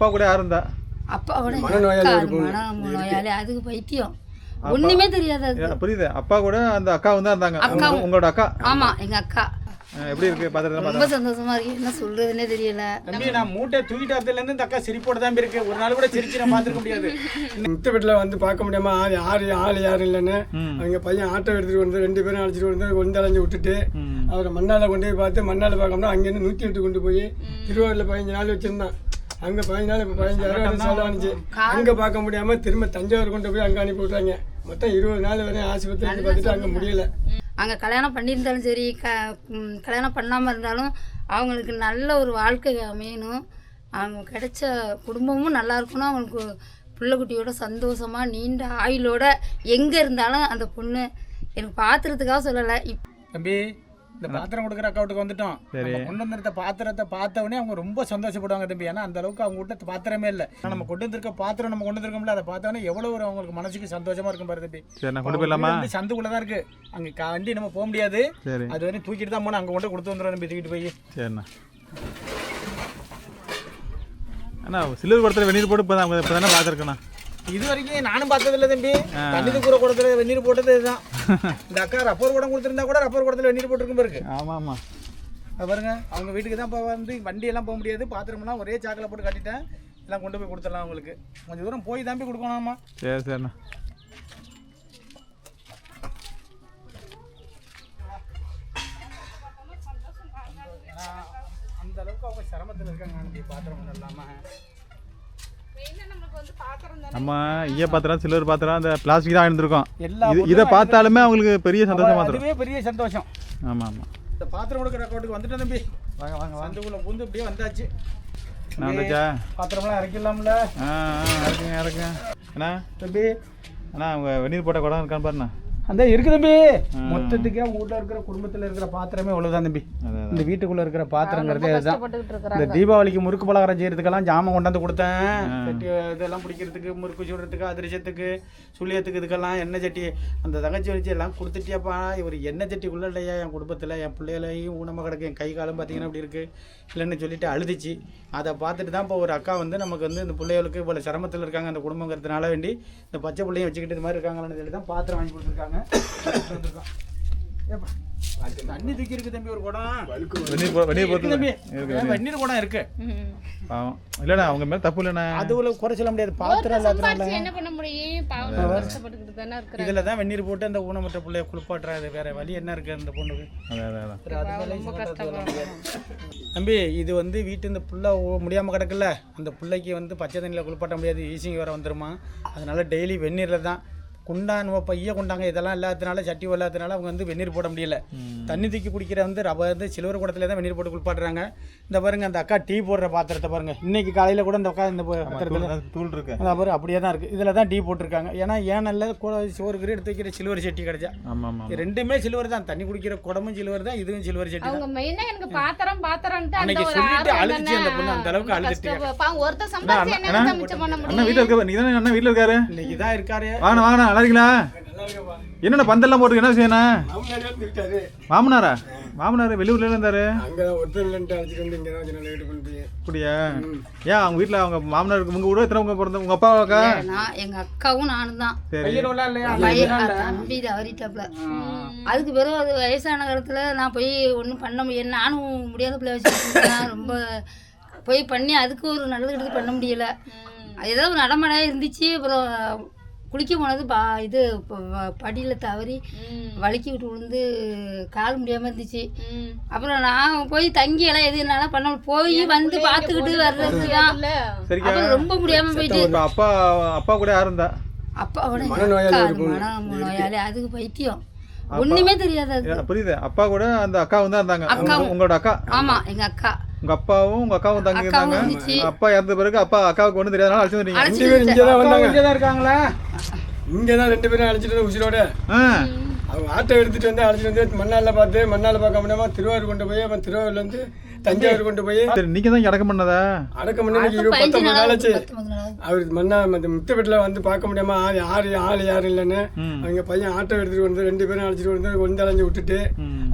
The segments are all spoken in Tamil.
அப்பா கூட யார் இருந்தா அப்பாவோட மனநோயாளி அதுக்கு பைத்தியம். ஒண்ணுமே தெரியாது புரியுது. அப்பா கூட அந்த அக்கா வந்து இருந்தாங்க. உங்களோட அக்கா? ஆமா எங்க அக்கா. எப்படி இருக்கு? பாத்துட்டு ரொம்ப சந்தோஷமா இருக்கு. என்ன சொல்றதுன்னே தெரியல. தம்பி நான் மூட்டை தூக்கிட்டு வரதுலேருந்து இந்த அக்கா சிரிப்போட தான் இருக்கு ஒரு நாள் கூட சிரிச்சு நான் பார்த்துருக்க முடியாது. முத்த வீட்டில் வந்து பார்க்க முடியாம ஆள் யார் ஆள் யாரும் இல்லைன்னு. அவங்க பையன் ஆட்டோ எடுத்துட்டு வந்து ரெண்டு பேரும் அழைச்சிட்டு வந்து கொண்டு அலைஞ்சு விட்டுட்டு. அவரை மண்ணால கொண்டு போய் பார்த்து மண்ணால பார்க்கணும்னா அங்கேருந்து நூற்றி எட்டு கொண்டு போய் திருவாரூரில் பதினஞ்சு நாள் வச்சிருந்தான். அங்கே பதினஞ்சு நாள் இப்போ பதினஞ்சாயிரம் செலவானுச்சு. அங்கே பார்க்க முடியாம திரும்ப தஞ்சாவூர் கொண்டு போய் அங்கே அனுப்பி விட்டாங்க மொத்தம் இருபது நாள் வரையும் ஆஸ்பத்திரி பார்த்துட்டு அங்கே முடியல. அங்கே கல்யாணம் பண்ணியிருந்தாலும் சரி க கல்யாணம் பண்ணாமல் இருந்தாலும் அவங்களுக்கு நல்ல ஒரு வாழ்க்கை அமையணும். அவங்க கிடைச்ச குடும்பமும் நல்லா இருக்கணும். அவங்களுக்கு பிள்ளைக்குட்டியோட சந்தோஷமா நீண்ட ஆயுளோட எங்கே இருந்தாலும் அந்த பொண்ணு எனக்கு பாத்திரத்துக்காக சொல்லலை. இப் தம்பி இந்த பாத்திரம் கொடுக்குற அக்கௌண்ட்டுக்கு வந்துட்டோம். கொண்டு வந்திருக்க பாத்திரத்தை பார்த்த உடனே அவங்க ரொம்ப சந்தோஷப்படுவாங்க தம்பி. ஏன்னா அந்த அளவுக்கு அவங்க கிட்ட பாத்திரமே இல்லை. நம்ம கொண்டு வந்திருக்க பாத்திரம் நம்ம கொண்டு வந்திருக்கோம்ல அதை பார்த்த உடனே எவ்வளவு ஒரு அவங்களுக்கு மனசுக்கு சந்தோஷமா இருக்கும் பாரு தம்பி. கொண்டு போயிடலாமா? வீடு வந்து சந்துக்குள்ள தான் இருக்கு. அங்க வண்டி நம்ம போக முடியாது. அது வரையும் தூக்கிட்டு தான் போனோம் அங்க கொண்டு கொடுத்து வந்துடும் தம்பி தூக்கிட்டு போய். சரிண்ணா. அண்ணா சில்வர் வெந்நீர் போட்டு இப்போ தான் இப்போ தானே பார்த்துருக்கேண்ணா இது வரைக்கும் நானும் பார்த்தது இல்லை தம்பி தண்ணி தூக்குற குடத்துல வெந்நீர் போட்டது இதுதான். இந்த அக்கா ரப்பர் குடம் கொடுத்துருந்தா கூட ரப்பர் குடத்துல வெந்நீர் போட்டிருக்கும் பாருக்கு ஆமாம். அது பாருங்க அவங்க வீட்டுக்கு தான் இப்போ வந்து வண்டி எல்லாம் போக முடியாது. பாத்திரம்லாம் ஒரே சாக்கில் போட்டு கட்டிட்டேன். எல்லாம் கொண்டு போய் கொடுத்துடலாம் அவங்களுக்கு. கொஞ்சம் தூரம் போய் தான் போய் கொடுக்கணுமா சரி சரிண்ணா அந்த அளவுக்கு அவங்க சிரமத்தில் இருக்காங்க பாத்திரம் ஒன்றும் இல்லாமல் நம்ம ஈய பாத்திரம் சில்வர் பாத்திரம் அந்த பிளாஸ்டிக் தான் இருந்திருக்கோம் எல்லா இது இதை பார்த்தாலுமே அவங்களுக்கு பெரிய சந்தோஷமா அதுவே பெரிய சந்தோஷம். ஆமாம் ஆமாம் இந்த பாத்திரம் கொடுக்குற அக்கௌண்ட்டுக்கு வந்துட்டேன் தம்பி. வாங்க வாங்க சந்துக்குள்ள பூந்து அப்படியே வந்தாச்சு. நான் வந்தாச்சா? பாத்திரம்லாம் இறக்கிடலாம்ல. ஆ ஆ இறக்குங்க இறக்குங்க. அண்ணா. தம்பி. அண்ணா அவங்க வெந்நீர் போட்ட குடம் இருக்கான்னு பாருண்ணா. அந்த இருக்கு தம்பி. மொத்தத்துக்கே உங்க வீட்டில் இருக்கிற குடும்பத்தில் இருக்கிற பாத்திரமே அவ்வளோதான் தம்பி. இந்த வீட்டுக்குள்ள இருக்கிற பாத்திரங்கிறது இருக்கிறாங்க இந்த தீபாவளிக்கு முறுக்கு பலகாரம் செய்யறதுக்கெல்லாம் ஜாமான் கொண்டாந்து கொடுத்தேன். சட்டி இதெல்லாம் பிடிக்கிறதுக்கு முறுக்கு சுடுறதுக்கு அதிரசத்துக்கு சுழியத்துக்கு இதுக்கெல்லாம் எண்ணெய் சட்டி அந்த தங்கச்சி வச்சு எல்லாம் கொடுத்துட்டியாப்பா. இவர் எண்ணெய் சட்டி உள்ள இல்லையா என் குடும்பத்தில் என் பிள்ளைகளையும் ஊனமாக கிடக்கு என் கை காலம் பார்த்தீங்கன்னா இப்படி இருக்கு. இல்லைன்னு சொல்லிட்டு அழுதுச்சு. அதை பார்த்துட்டு தான் இப்போ ஒரு அக்கா வந்து நமக்கு வந்து இந்த பிள்ளைகளுக்கு இவ்வளோ சிரமத்தில் இருக்காங்க அந்த குடும்பங்கிறதுனால வேண்டி இந்த பச்சை பிள்ளையும் வச்சுக்கிட்டு இது மாதிரி இருக்காங்கன்னு சொல்லி தான் பாத்திரம் வாங்கி கொடுத்துருக்காங்க. தண்ணி தூக்கி இருக்கு தம்பி ஒரு குடம் வெந்நீர் போ வெந்நீர் இருக்கு போட்டு தம்பி. இருக்கு வெந்நீர் குடம் இருக்கு. பாவம். இல்லைண்ணா அவங்க மேலே தப்பு இல்லைண்ணா அதுல குறை சொல்ல முடியாது. பாத்திரம் இல்லாதனால. என்ன பண்ண முடியும்? பாவம் கஷ்டப்பட்டுக்கிட்டு தானே இருக்கிறாங்க. இதுல தான் வெந்நீர் போட்டு அந்த ஊனமற்ற பிள்ளைய குளிப்பாட்டுறாது வேற வழி என்ன இருக்கு அந்த பொண்ணுக்கு? அதான் அது முடியாது. தம்பி இது வந்து வீட்டு இந்த புள்ள முடியாம கிடக்குல்ல. அந்த பிள்ளைக்கு வந்து பச்சை தண்ணியில் குளிப்பாட்ட முடியாது. ஈசிங்க வேற வந்துருமா. அதனால டெய்லி வெந்நீரில் தான் குண்டான் பைய கொண்டாங்க இதெல்லாம் இல்லாததுனால சட்டி இல்லாததுனால அவங்க வந்து வெந்நீர் போட முடியல. தண்ணி தூக்கி குடிக்கிற வந்து ரவ வந்து சில்வர் குடத்துல தான் வெந்நீர் போட்டு குளிப்பாட்டுறாங்க. இந்த பாருங்க அந்த அக்கா டீ போடுற பாத்திரத்தை பாருங்க. இன்னைக்கு காலையில கூட இந்த அக்கா இந்த பாத்திரத்தில் தூள் இருக்கு. அதான் பாரு அப்படியே தான் இருக்குது இதில் தான் டீ போட்டிருக்காங்க. ஏன்னா ஏன் நல்ல சோறு கீரை எடுத்து வைக்கிற சில்வர் சட்டி கிடைச்சா. ரெண்டுமே சில்வர் தான். தண்ணி குடிக்கிற குடமும் சில்வர் தான் இதுவும் சில்வர் சட்டி தான். எனக்கு பாத்திரம் பாத்திரம்ட்டு அந்த அன்னைக்கு சொல்லிட்டு அழுதுச்சு அந்த பொண்ணு, அந்த அளவுக்கு. பாவம் ஒருத்தர் சம்பாதிச்சு என்ன மிச்சம் பண்ண அண்ணா முடியும்? வீட்டில் இருக்க நீ தானே அண்ணா வீட்டில் இருக்காரு? இன்னைக்கு தான் இருக்காரு வாங்கண்ணா வாங்கண்ணா நல்லா இருக்கீங்களா என்னண்ணா பந்தெல்லாம் போட்டு என்ன செய்யணும் மாமனார் மாமனாரா? மாமனார் வெளியூர்ல இருந்தாரு. அப்படியா? ஏன் அவங்க வீட்டில் அவங்க மாமனார் உங்க கூட எத்தனை உங்க பிறந்த உங்க அப்பாவாக்கா? நான் எங்க அக்காவும் நானும் தான் சரி தம்பி தவறிட்டாப்ல அதுக்கு பிறகு அது வயசான காலத்துல நான் போய் ஒன்றும் பண்ண முடியாது நானும் முடியாத பிள்ளை வச்சுருக்கேன் ரொம்ப போய் பண்ணி அதுக்கு ஒரு நல்லது கெட்டது பண்ண முடியல. அது ஏதோ ஒரு நடமடையாக இருந்துச்சு. அப்புறம் குளிக்க போனது பா இது படியில் தவறி வழுக்கி விட்டு விழுந்து கால் முடியாமல் இருந்துச்சு. அப்புறம் நான் போய் தங்கி எல்லாம் எது என்னால் பண்ண. போய் வந்து பார்த்துக்கிட்டு வர்றது தான் அப்புறம் ரொம்ப முடியாமல் போயிட்டு அப்பா அப்பா கூட யார் இருந்தா? அப்பாவோட எங்க மனநோயாளி அக்கா, அதுக்கு பைத்தியம். ஒண்ணுமே தெரியாது புரியுது. அப்பா கூட அந்த அக்கா வந்து. உங்க- உங்களோட அக்கா? ஆமா எங்க அக்கா. உங்க அப்பாவும் உங்க அக்காவும் தங்கி இருந்தாங்க. அப்பா இறந்த பிறகு அப்பா அக்காவுக்கு ஒன்றும் தெரியாதனால அழைச்சு அழைச்சிட்டு ரெண்டு பேரும் இங்கே தான் வந்தாங்க இங்கே தான் இருக்காங்களா? இங்கே தான் ரெண்டு பேரும் அழைச்சிட்டு உசிரோட அவங்க ஆட்டோ எடுத்துட்டு வந்து அழைச்சிட்டு வந்து மண்ணால பார்த்து மண்ணால பார்க்க முடியாம திருவாரூர் கொண்டு போய் அப்புறம் திருவாரூர்ல இருந்து தஞ்சாவூர் கொண்டு போய் சரி நீங்க தான் அடக்கம் பண்ணதா? அடக்கம் பண்ணி இருபது நாள் நாளாச்சு. அவர் மண்ணா அந்த முத்த வீட்டில் வந்து பார்க்க முடியாம ஆள் யார் ஆள் யாரும் இல்லைன்னு. அவங்க பையன் ஆட்டோ எடுத்துட்டு வந்து ரெண்டு பேரும் அழைச்சிட்டு வந்து கொண்டு அலைஞ்சு விட்டுட்டு.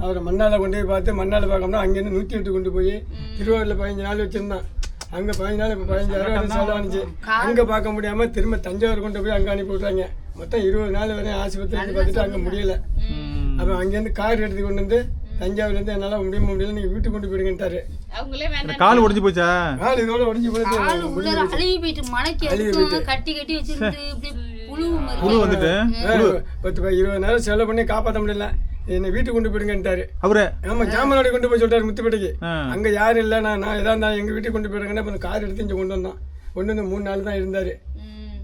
அவரை மண்ணால கொண்டு போய் பார்த்து மண்ணால பார்க்கணும்னா அங்கேருந்து நூற்றி எட்டு கொண்டு போய் திருவாரூரில் பதினஞ்சு நாள் வச்சிருந்தான். அங்க பதினஞ்சு நாள் இப்ப பதினஞ்சாயிரம் செலவானுச்சு அங்க பார்க்க முடியாம திரும்ப தஞ்சாவூர் கொண்டு போய் அங்க அனுப்பி விட்டாங்க மொத்தம் இருபது நாள் வரையும் ஆஸ்பத்திரிக்கு பார்த்துட்டு அங்க முடியல. அப்புறம் அங்கேருந்து கார் எடுத்து கொண்டு வந்து தஞ்சாவூர்ல இருந்து என்னால முடிய முடியல நீங்க வீட்டுக்கு கொண்டு போயிடுங்கன்ட்டாரு. கால் ஒடிஞ்சு போச்சா? கால் இதோட உடஞ்சி உள்ள அழுகி போயிட்டு எதுக்கும் கட்டி கட்டி வச்சிருந்து புழு மாதிரி புழு வந்துட்டு? பத்து இருபது நேரம் செலவு பண்ணி காப்பாற்ற முடியல. என்னை வீட்டுக்கு கொண்டு போயிடுங்கன்ட்டாரு. அவரு? ஆமா ஜாமனோட கொண்டு போய் சொல்லிட்டாரு முத்துப்பேட்டைக்கு. அங்க யாரும் இல்லை நான் நான் எதா இருந்தாலும் எங்க வீட்டுக்கு கொண்டு போயிடுங்கன்னு அப்புறம் கார் எடுத்து இங்கே கொண்டு வந்தோம் கொண்டு வந்து மூணு நாள் தான் இருந்தாரு.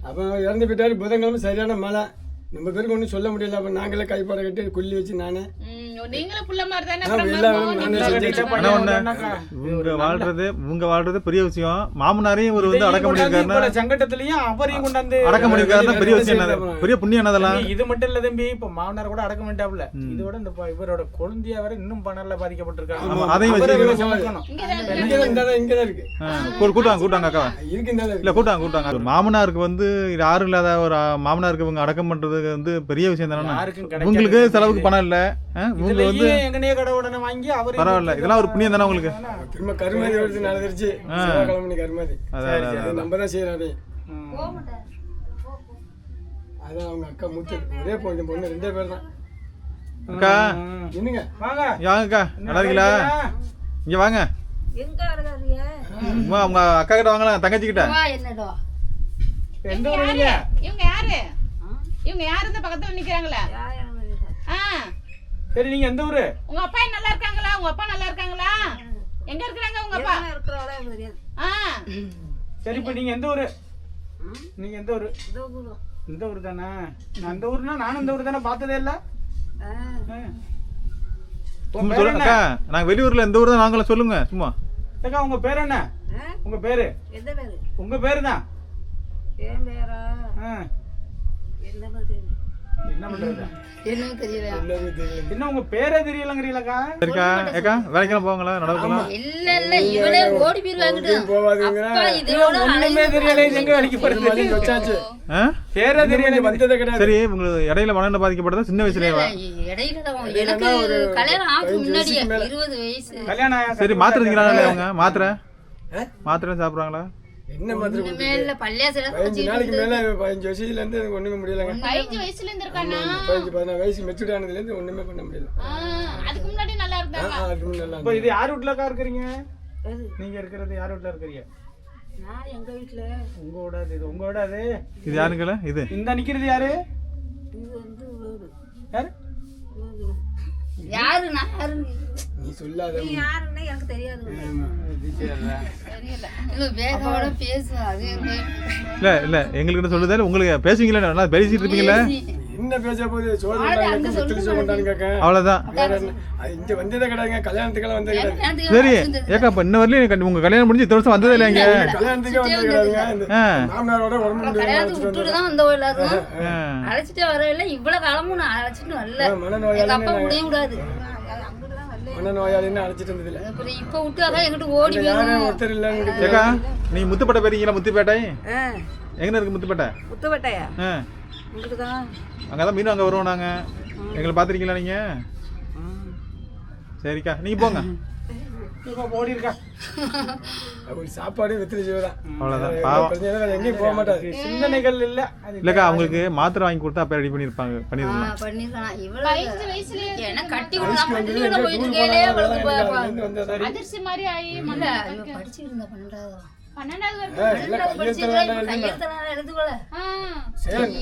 அப்போ இறந்து போயிட்டாரு புதன்கிழமை சரியான மழை. நம்ம பேருக்கு ஒன்றும் சொல்ல முடியல. அப்போ நாங்களே கைப்பாடை கட்டி கொல்லி வச்சு நானே. நீங்களும் புள்ள மாதிரி தானே? இவங்க வாழ்றது பெரிய விஷயம். மாமனாரையும் ஒரு வந்து அடக்க இவ்வளவு சங்கடத்திலயும் அவரையும் கொண்டாந்து அடக்க முடியிருக்காருன்னா பெரிய விஷயம் பெரிய புண்ணியம் என்னதெல்லாம் இது மட்டும் இல்ல தம்பி இப்ப மாமனார் கூட அடக்க மாட்டாப்ல இதோட இந்த இவரோட குழந்தைய வேற இன்னும் பணம்ல பாதிக்கப்பட்டிருக்காங்க. அதையும் இவரை இருக்கு. கூட்டாங்க கூட்டாங்க அக்கா இல்ல கூட்டாங்க கூட்டாங்க மாமனாருக்கு வந்து யாரும் இல்லாத ஒரு மாமனாருக்கு இவங்க அடக்கம் பண்றது வந்து பெரிய விஷயம் தானே. உங்களுக்கு செலவுக்கு பணம் இல்ல. இவங்க வந்து எங்கனையே கடை உடனே வாங்கி அவரு பரவாயில்ல. இதெல்லாம் ஒரு புண்ணியம் தானே உங்களுக்கு? திரும்ப கருமாதி வருது நடந்துருச்சு. கிளம்பி கருமாதி. நம்ம தான் செய்யறோம் அதை. அதான் அவங்க அக்கா மூத்து ஒரே பொண்ணு பொண்ணு ரெண்டே பேர் தான். அக்கா. என்னங்க வாங்க. வாங்கக்கா நல்லா இருக்கீங்களா? இங்க வாங்க. அம்மா உங்க அக்கா கிட்ட வாங்கலாம் தங்கச்சி கிட்ட வா என்னடா எந்த ஊரு இவங்க யாரு? இவங்க யாரு? இந்த பக்கத்துல நிக்கிறாங்களா? ஆ. சரி நீங்க எந்த ஊரு? உங்க அப்பா நல்லா இருக்காங்களா? உங்க அப்பா நல்லா இருக்காங்களா? எங்க இருக்கிறாங்க உங்க அப்பா? ஆ. சரி இப்ப நீங்க எந்த ஊரு? நீங்க எந்த ஊரு? இந்த ஊர்? தானே? நான் இந்த ஊர்னா நானும் இந்த ஊர் தானே பார்த்ததே இல்ல? பேர் சொல்லுங்க நாங்க வெளியூர்ல எந்த ஊர் தான் நாங்களும் சொல்லுங்க சும்மா. அக்கா உங்க பேர் என்ன? உங்க பேரு? எந்த பேரு? உங்க பேரு தான் என் பேரா? என்ன பண்றது என்ன உங்க பேரே தெரியலங்கிறீங்களக்கா? சரிக்கா ஏக்கா வேலைக்கெல்லாம் போவாங்களா? நடக்கலாம் இல்ல இல்ல இவளே ஓடி போயிருவாங்கிட்டு போவாதீங்க அப்பா இதோட ஒண்ணுமே தெரியல எங்க வேலைக்கு போறது? வச்சாச்சு? பேரே தெரியல வந்ததே கிடையாது. சரி உங்களுக்கு இடையில மனநல பாதிக்கப்பட்டதா சின்ன வயசுலயே இடையில எனக்கு கல்யாணம் வயசு. கல்யாணம் சரி மாத்திரை எடுத்துக்கிறாங்களே அவங்க மாத்திரை? மாத்திரை சாப்பிடுறாங்களா? என்ன மாதிரி பதினஞ்சு நாளைக்கு மேல பதினஞ்சு வயசுல இருந்து எனக்கு ஒண்ணுமே முடியலங்க. பதினஞ்சு வயசுல இருந்து இருக்கானா பதினஞ்சு பதினாறு வயசு மெச்சூர்ட் ஆனதுல இருந்து ஒண்ணுமே பண்ண முடியல. ஆ, அதுக்கு முன்னாடி நல்லா இருந்தாங்க அதுவும் நல்லா இப்ப இது யார் வீட்டுலக்கா இருக்கிறீங்க? எது? நீங்க இருக்கிறது யார் வீட்டுல இருக்கிறீங்க? நான் எங்க வீட்டுல உங்க விடாது இது உங்க விடாது இது யாருங்களா? இது. இந்த நிக்கிறது யாரு? இது வந்து யாரு. யாரு நான் நீ சொல்லாத நீ யாருன்னு எனக்கு தெரியாது. இல்ல இல்ல இல்ல எங்களுக்கு என்ன சொல்லுது உங்களுக்கு பேசுவீங்களா நல்லா பேசிட்டு இருப்பீங்களா? என்ன பேச போகுது? அவ்வளவுதான். இங்க வந்ததே கிடையாதுங்க கல்யாணத்துக்கெல்லாம் வந்தது கிடையாது. சரி. ஏக்கா இப்ப இன்ன வரலையும் உங்க கல்யாணம் முடிஞ்சு இத்தனை வருஷம் வந்ததே இல்லைங்க கல்யாணத்துக்கே வந்தது கிடையாதுங்க. மாமனாரோட உடம்பு முடியல கல்யாணத்துக்கு விட்டுட்டு தான் வந்தோம் எல்லாரும். ஆ. அழைச்சிட்டு வரவில்லை இவ்வளவு காலமும் நான் அழைச்சிட்டு வரல. அப்பா முடிய கூடாது. மனநோயாளின்னு அழைச்சிட்டு வந்ததில்ல. இப்ப விட்டாக்கா எங்கிட்ட ஓடி யாரும் ஒருத்தர் இல்லைன்னு ஏக்கா நீ முத்துப்பேட்டை போயிருக்கீங்களா முத்துப்பேட்டை? எங்க இருக்கு முத்துப்பேட்டை? ஆ உங்களுக்கு தான் மீன் அங்க வருவோம் நாங்க. எங்களை பாத்திருக்கீங்களா நீங்க? சரிக்கா நீங்க போங்க. ஓடி இருக்கா? அவர் சாப்பாடு அவ்வளவுதான். பாவம். எங்கேயும் போக மாட்டாரு சிந்தனைகள் இல்ல. இல்லக்கா அவங்களுக்கு மாத்திரை வாங்கி கொடுத்தா அப்ப ரெடி பண்ணிருப்பாங்க பண்ணிருக்கலாம் பண்ணிருக்கலாம் இவ்வளவு பதினஞ்சு வயசுலயே ஏன்னா கட்டி கொடுத்தா பள்ளிக்கூட போயிட்டு இருக்கேளே அவளுக்கு ப- ப- இருந்து வந்ததா அதிர்ச்சி மாதிரி ஆகி இல்ல இவ படிச்சுட்டு இருந்தா பன்னெண்டாவது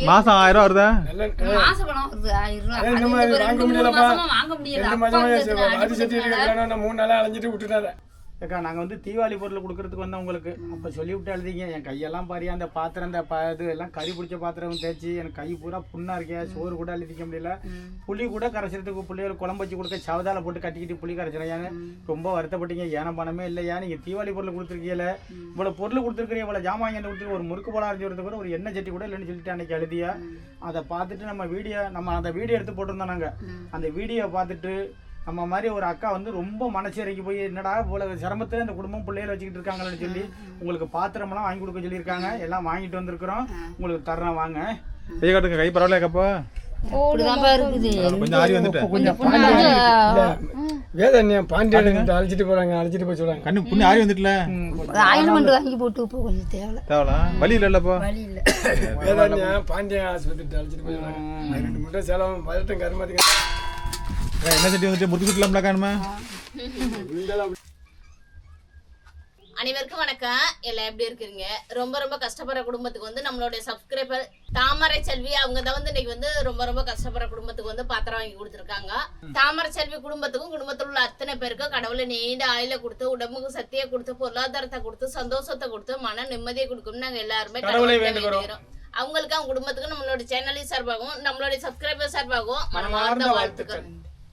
மாசம் ஆயிரம் ரூபா வருதா? நல்ல மாச பணம் வருது ஆயிரம் இப்ப வாங்க? மாசமா முடியல. மூணு நாளா அலைஞ்சிட்டு விட்டுட்டாரு அக்கா நாங்க வந்து தீபாவளி பொருள் கொடுக்கறதுக்கு வந்தோம் உங்களுக்கு. அப்ப சொல்லி விட்டு எழுதிங்க என் கையெல்லாம் பாரியா அந்த பாத்திரம் இந்த ப இது எல்லாம் கறி பிடிச்ச பாத்திரம் தேய்ச்சி எனக்கு கை பூரா புண்ணா இருக்கேன் சோறு கூட அழுதிக்க முடியல. புளி கூட கரைச்சிறதுக்கு பிள்ளைகள் குழம்பு வச்சு கொடுக்க சவதால போட்டு கட்டிக்கிட்டு புளி கரைச்சிடும் ரொம்ப வருத்தப்பட்டீங்க. ஏன பணமே இல்லையா? நீங்க தீபாவளி பொருள் கொடுத்துருக்கீங்கள. இவ்வளவு பொருள் கொடுத்துருக்கீங்க இவ்வளவு ஜாமான் வாங்கி கொடுத்து ஒரு முறுக்கு போல அரைஞ்சி கூட ஒரு எண்ணெய் சட்டி கூட இல்லைன்னு சொல்லிட்டு அன்னைக்கு எழுதியா அதை பார்த்துட்டு நம்ம வீடியோ நம்ம அந்த வீடியோ எடுத்து போட்டிருந்தோம் நாங்க. அந்த வீடியோ பார்த்துட்டு நம்ம மாதிரி ஒரு அக்கா வந்து ரொம்ப மனசு இறக்கி போய் என்னடா இவ்வளவு சிரமத்தை இந்த குடும்பம் பிள்ளைகளை வச்சுக்கிட்டு இருக்காங்கன்னு சொல்லி உங்களுக்கு பாத்திரமெல்லாம் வாங்கி கொடுக்க சொல்லியிருக்காங்க. எல்லாம் வாங்கிட்டு வந்திருக்கிறோம். உங்களுக்கு தர்றேன் வாங்க. கை காட்டுங்க கை வந்து, வேதன்யம் பாண்டியன் அழைச்சிட்டு போறாங்க அழைச்சிட்டு போய் சொல்றாங்க. கண்ணு புண்ணு ஆறி வந்துட்டுல. ஆயில்மெண்ட் வாங்கி போட்டு இப்போ கொஞ்சம் தேவை தேவலாம் வழி இல்லைல்லப்போ வழி இல்லை. வேதன்யம் பாண்டியன் ஆஸ்பத்திரி அழைச்சிட்டு போய் ரெண்டு மூட்டை செலவு பதினெட்டு கருமாதிங்க. என்ன சட்டி வந்துட்டு? முறுக்கு சுட்டலாம்ல காணுமா அனைவருக்கும் வணக்கம். எல்லாம் எப்படி இருக்கிறீங்க? ரொம்ப ரொம்ப கஷ்டப்படுற குடும்பத்துக்கு வந்து நம்மளுடைய சப்ஸ்கிரைபர் தாமரை செல்வி அவங்க தான் வந்து இன்னைக்கு வந்து ரொம்ப ரொம்ப கஷ்டப்படுற குடும்பத்துக்கு வந்து பாத்திரம் வாங்கி கொடுத்துருக்காங்க. தாமரை செல்வி குடும்பத்துக்கும் குடும்பத்தில் உள்ள அத்தனை பேருக்கும் கடவுளை நீண்ட ஆயில கொடுத்து உடம்புக்கு சக்தியை கொடுத்து பொருளாதாரத்தை கொடுத்து சந்தோஷத்தை கொடுத்து மன நிம்மதியை கொடுக்கும் நாங்க எல்லாருமே கடவுளை வேண்டுகிறோம். அவங்களுக்கு அவங்க குடும்பத்துக்கும் நம்மளோட சேனலின் சார்பாகவும் நம்மளுடைய சப்ஸ்கிரைபர் சார்பாகவும் மனமார்ந்த வாழ்த்துக்கள்.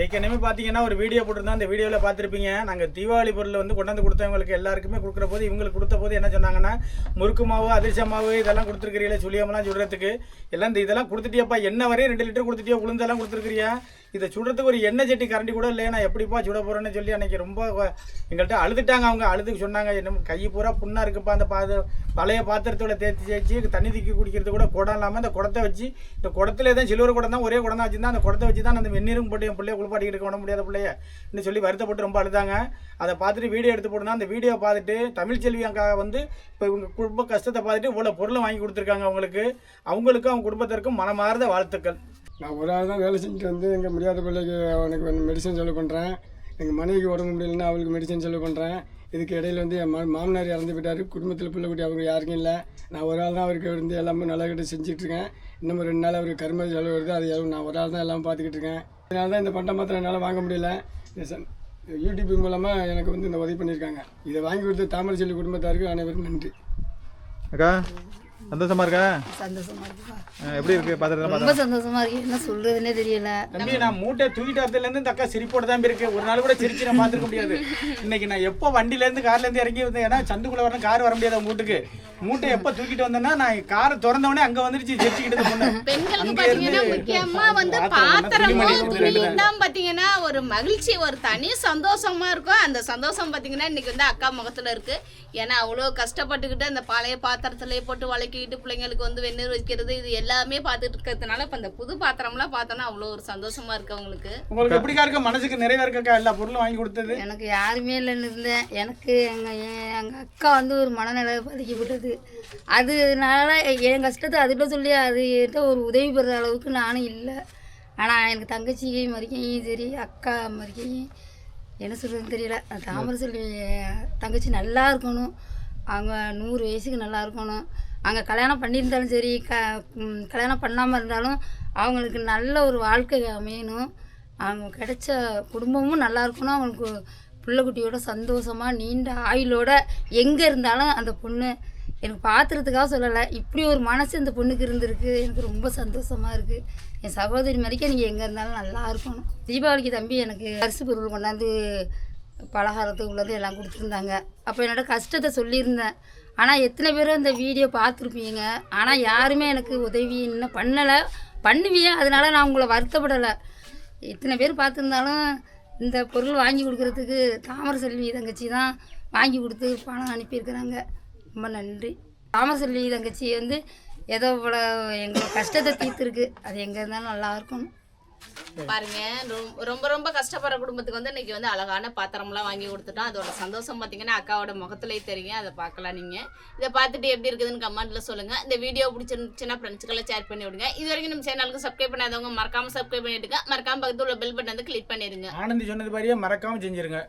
ஏற்கனவே பார்த்தீங்கன்னா ஒரு வீடியோ போட்டிருந்தோம் அந்த வீடியோவில் பார்த்துருப்பீங்க. நாங்கள் தீபாவளி பொருள் வந்து கொண்டாந்து கொடுத்தவங்களுக்கு எல்லாருக்குமே கொடுக்குற போது இவங்களுக்கு கொடுத்த போது என்ன சொன்னாங்கன்னா முறுக்கு மாவு அதிர்ச்ச மாவு இதெல்லாம் கொடுத்துருக்கிறீங்களே சுழியம்லாம் சுடுறதுக்கு. எல்லாம் இந்த இதெல்லாம் கொடுத்துட்டியாப்பா என்ன வரையும் ரெண்டு லிட்டர் கொடுத்துட்டியா உளுந்தெல்லாம் கொடுத்துருக்கிறியா? இதை சுடுறதுக்கு ஒரு எண்ணெய் சட்டி கரண்டி கூட இல்லை நான் எப்படிப்பா சுட போகிறேன்னு சொல்லி அன்னைக்கு ரொம்ப எங்கள்கிட்ட அழுதுட்டாங்க அவங்க. அழுது சொன்னாங்க என்ன கை பூரா புண்ணாக இருக்குப்பா அந்த பாத பழைய பாத்திரத்தோட தேய்ச்சி தேய்ச்சி தண்ணி தூக்கி குடிக்கிறது கூட குடம் இல்லாமல் அந்த குடத்தை வச்சு இந்த குடத்துல தான் சிலுவர் குடம் தான் ஒரே குடம் தான் வச்சுருந்தா அந்த குடத்தை வச்சு தான் அந்த வெந்நீரும் போட்டு என் பிள்ளைய குளிப்பாட்டிக்கிட்டு இருக்க விட முடியாத பிள்ளைய இன்னும் சொல்லி வருத்தப்பட்டு ரொம்ப அழுதாங்க. அதை பார்த்துட்டு வீடியோ எடுத்து போட்டுனா அந்த வீடியோ பார்த்துட்டு தமிழ் செல்வி அக்கா வந்து இப்போ இவங்க குடும்ப கஷ்டத்தை பார்த்துட்டு இவ்வளோ பொருளை வாங்கி கொடுத்துருக்காங்க அவங்களுக்கு. அவங்களுக்கும் அவங்க குடும்பத்திற்கும் மனமார்ந்த வாழ்த்துக்கள். நான் ஒரு ஆள் தான் வேலை செஞ்சுட்டு வந்து எங்கள் முடியாத பிள்ளைக்கு அவனுக்கு மெடிசன் செலவு பண்ணுறேன் எங்கள் மனைவிக்கு உடம்பு முடியலன்னா அவளுக்கு மெடிசன் செலவு பண்ணுறேன் இதுக்கு இடையில வந்து என் மாமனார் இறந்து விட்டார் குடும்பத்தில் பிள்ளை அவங்க யாருக்கும் இல்லை. நான் ஒரு ஆள் தான் அவருக்கு வந்து எல்லாமே நல்லா கிட்ட செஞ்சுட்ருக்கேன் இன்னும் ரெண்டு நாள் அவருக்கு கரும செலவு வருது. அது நான் ஒரு ஆள் தான் எல்லாம் பார்த்துக்கிட்டு இருக்கேன். அதனால தான் இந்த பண்டம் மாத்திரம் என்னால் வாங்க முடியல. யூடியூப் மூலமாக எனக்கு வந்து இந்த உதவி பண்ணியிருக்காங்க. இதை வாங்கி கொடுத்து தாமரை செல்வி குடும்பத்தாருக்கு அனைவருக்கும் நன்றி. அக்கா சந்தோஷமா இருக்கா? சந்தோஷமா இருக்குப்பா. ஆ, எப்படி இருக்கு? பாத்திரம் ரொம்ப சந்தோஷமா இருக்கு. என்ன சொல்றதுன்னே தெரியல. தம்பி நான் மூட்டை தூக்கிட்டு வரதுலேருந்து இந்த அக்கா சிரிப்போட தான் இருக்கு. ஒரு நாள் கூட சிரிச்சு நான் பார்த்துருக்க முடியாது. இன்னைக்கு நான் எப்போ வண்டியிலேருந்து கார்லேருந்து இறங்கி வந்தேன் ஏன்னா சந்துக்குள்ளே வரணும் கார் வர முடியாது அவங்க வீட்டுக்கு. மூட்டை எப்போ தூக்கிட்டு வந்தேன்னா நான் காரை திறந்தவொடனே அங்கே வந்துருச்சு சிரிச்சுக்கிட்டு பொண்ணு பெண்களுக்கு பாத்தீங்கன்னா முக்கியமா வந்து பாத்திரம், பாத்திரமும் துணியும் தான் பாத்தீங்கன்னா ஒரு மகிழ்ச்சி ஒரு தனி சந்தோஷமா இருக்கும். அந்த சந்தோஷம் பாத்தீங்கன்னா இன்னைக்கு வந்து அக்கா முகத்துல இருக்கு. ஏன்னா அவ்வளோ கஷ்டப்பட்டுக்கிட்டு அந்த பழைய பாத்திரத்திலேயே போட்டு வளக்கிக்கிட்டு பிள்ளைங்களுக்கு வந்து வெந்நீர் வைக்கிறது இது எல்லாமே பார்த்துட்டு இருக்கிறதுனால இப்போ அந்த புது பாத்திரம்லாம் பார்த்தோன்னா அவ்வளோ ஒரு சந்தோஷமா இருக்கு அவங்களுக்கு. உங்களுக்கு எப்படிக்கா இருக்க? மனசுக்கு நிறைவா இருக்கக்கா எல்லா பொருளும் வாங்கி கொடுத்தது? எனக்கு யாருமே இல்லைன்னு இருந்தேன். எனக்கு எங்கள் எங்கள் அக்கா வந்து ஒரு மனநிலை பாதிக்கப்பட்டது அதனால என் கஷ்டத்தை அதுகிட்ட சொல்லி அதுகிட்ட ஒரு உதவி பெறுற அளவுக்கு நானும் இல்லை. ஆனால் எனக்கு தங்கச்சி மறிக்கையும் சரி அக்கா மறிக்கையும் என்ன சொல்கிறதுன்னு தெரியல. தாமரை சொல்லி தங்கச்சி நல்லா இருக்கணும். அவங்க நூறு வயசுக்கு நல்லா இருக்கணும். அங்கே கல்யாணம் பண்ணியிருந்தாலும் சரி க கல்யாணம் பண்ணாமல் இருந்தாலும் அவங்களுக்கு நல்ல ஒரு வாழ்க்கை அமையணும். அவங்க கிடைச்ச குடும்பமும் நல்லா இருக்கணும். அவங்களுக்கு பிள்ளைக்குட்டியோட சந்தோஷமாக நீண்ட ஆயுளோட எங்கே இருந்தாலும் அந்த பொண்ணு எனக்கு பார்த்துறதுக்காக சொல்லலை. இப்படி ஒரு மனசு இந்த பொண்ணுக்கு இருந்திருக்கு. எனக்கு ரொம்ப சந்தோஷமாக இருக்குது என் சகோதரி மாதிரிக்கே நீங்கள் எங்கே இருந்தாலும் நல்லா இருக்கணும். தீபாவளிக்கு தம்பி எனக்கு பரிசு பொருள் கொண்டாந்து பலகாரத்துக்கு உள்ளது எல்லாம் கொடுத்துருந்தாங்க. அப்போ என்னோட கஷ்டத்தை சொல்லியிருந்தேன். ஆனால் எத்தனை பேரும் இந்த வீடியோ பார்த்துருப்பீங்க? ஆனால் யாருமே எனக்கு உதவி இன்னும் பண்ணலை. பண்ணுவீங்க அதனால் நான் உங்களை வருத்தப்படலை. எத்தனை பேர் பார்த்துருந்தாலும் இந்த பொருள் வாங்கி கொடுக்குறதுக்கு தாமரை செல்வி தங்கச்சி தான் வாங்கி கொடுத்து பணம் அனுப்பியிருக்கிறாங்க. ரொம்ப நன்றி. தாமரை செல்வி தங்கச்சி வந்து ஏதோ இவ்வளோ எங்கள் கஷ்டத்தை தீர்த்துருக்கு. அது எங்கே இருந்தாலும் நல்லா இருக்கணும் பாருங்க ரொம்ப- ரொம்ப கஷ்டப்படுற குடும்பத்துக்கு வந்து இன்னைக்கு வந்து அழகான பாத்திரம்லாம் வாங்கி கொடுத்துட்டோம். அதோட சந்தோஷம் பார்த்தீங்கன்னா அக்காவோட முகத்திலே தெரியும். அதை பார்க்கலாம் நீங்க. இதை பார்த்துட்டு எப்படி இருக்குதுன்னு கமெண்ட்ல சொல்லுங்க. இந்த வீடியோ பிடிச்சிருந்துச்சுன்னா ஃப்ரெண்ட்ஸ்க்கெல்லாம் ஷேர் பண்ணி விடுங்க. இது வரைக்கும் நம்ம சேனலுக்கு சப்ஸ்கிரைப் பண்ணாதவங்க மறக்காம சப்ஸ்கிரைப் பண்ணிடுங்க மறக்காம பக்கத்துல உள்ள பெல் பட்டன் வந்து கிளிக் பண்ணிடுங்க ஆனந்தி சொன்னது மாதிரியே மறக்காம செஞ்சிருங்க.